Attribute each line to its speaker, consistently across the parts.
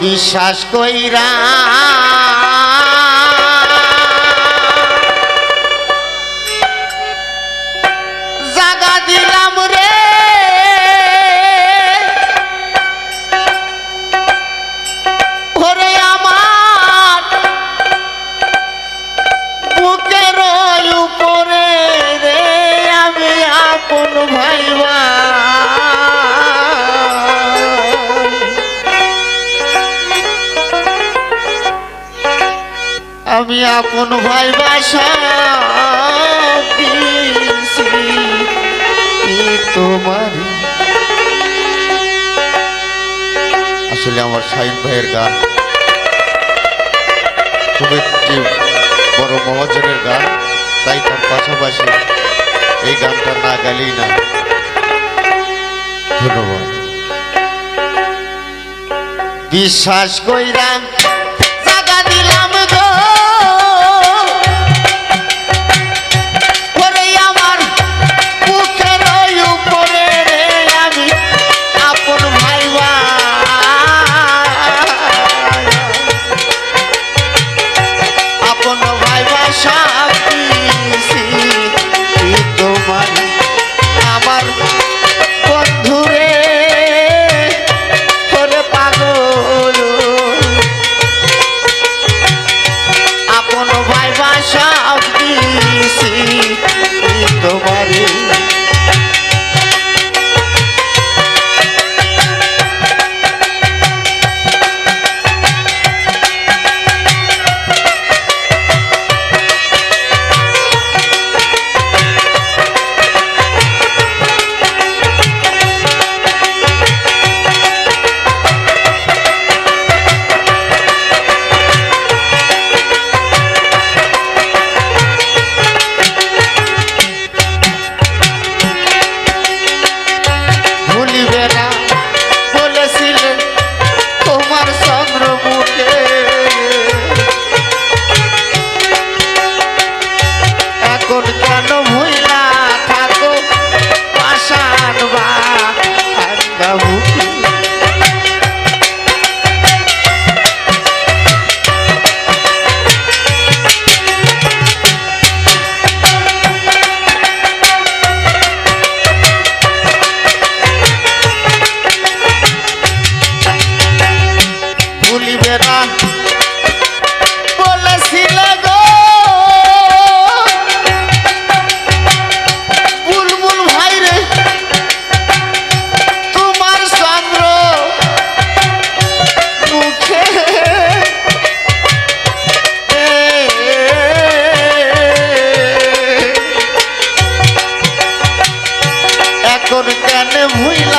Speaker 1: বিশ্বাস কইরা এখন ভয় আসলে আমার সাইন ভাইয়ের গান খুব একটি বড় মহাজনের গান, তাই তার পাশাপাশি এই গানটা না গেলেই না। ধন্যবাদ। বিশ্বাস কইরা É muito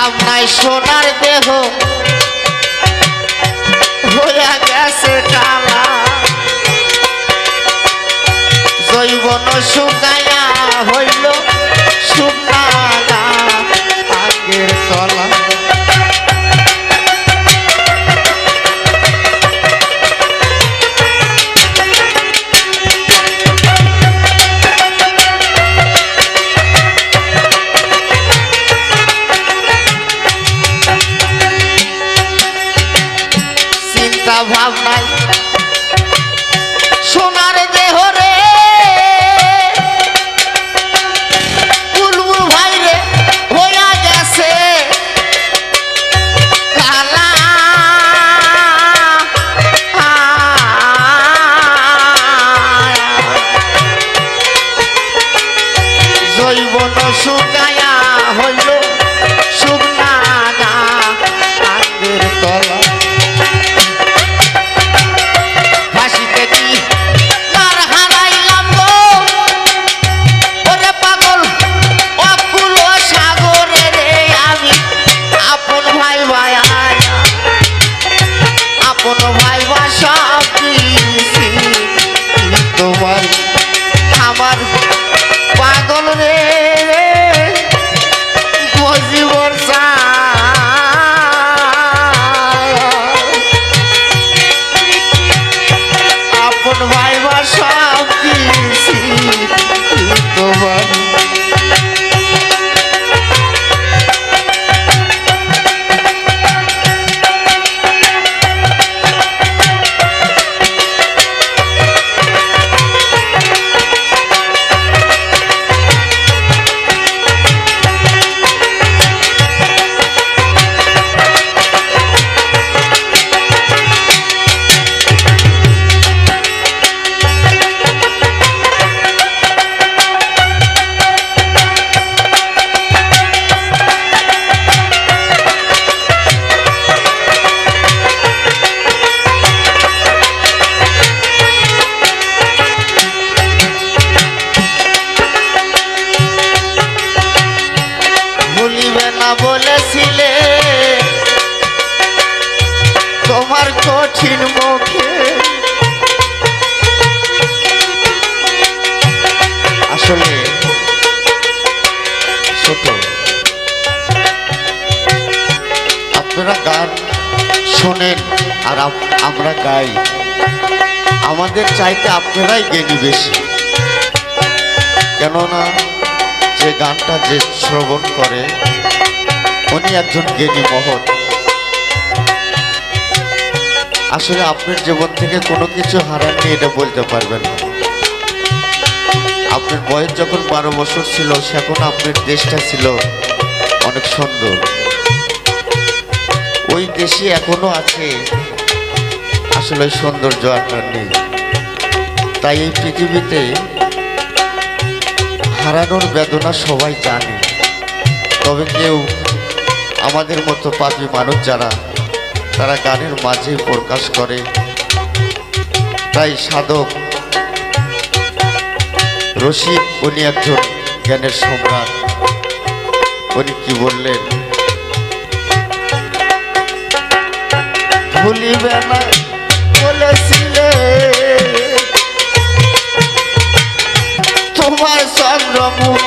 Speaker 1: অভাব নাই সোনার দেহ হইয়া গেছে কালা। জৈবন শুকাইয়া ছোট আপনারা গান শোনেন আর আমরা গাই। আমাদের চাইতে আপনারাই জ্ঞানী বেশি। কেননা যে গানটা যে শ্রবণ করে, উনি একজন জ্ঞানী মহৎ। আসলে আপনার জীবন থেকে কোনো কিছু হারাননি, এটা বলতে পারবেন না। আপনার বয়স যখন বারো বছর ছিল, সেখন আপনার দেশটা ছিল অনেক সুন্দর। ওই দেশে এখনও আছে আসলে সৌন্দর্য আপনার নেই। তাই এই পৃথিবীতে হারানোর বেদনা সবাই জানে। তবে কেউ আমাদের মতো পাপি মানুষ যারা, তারা গানের মাঝে প্রকাশ করে। তাই সাধক রশিদ উনি একজন জ্ঞানের সম্রাট। উনি কি বললেন? ভুলিবে না বলেছিলে। তোমার চন্দ্রমুখে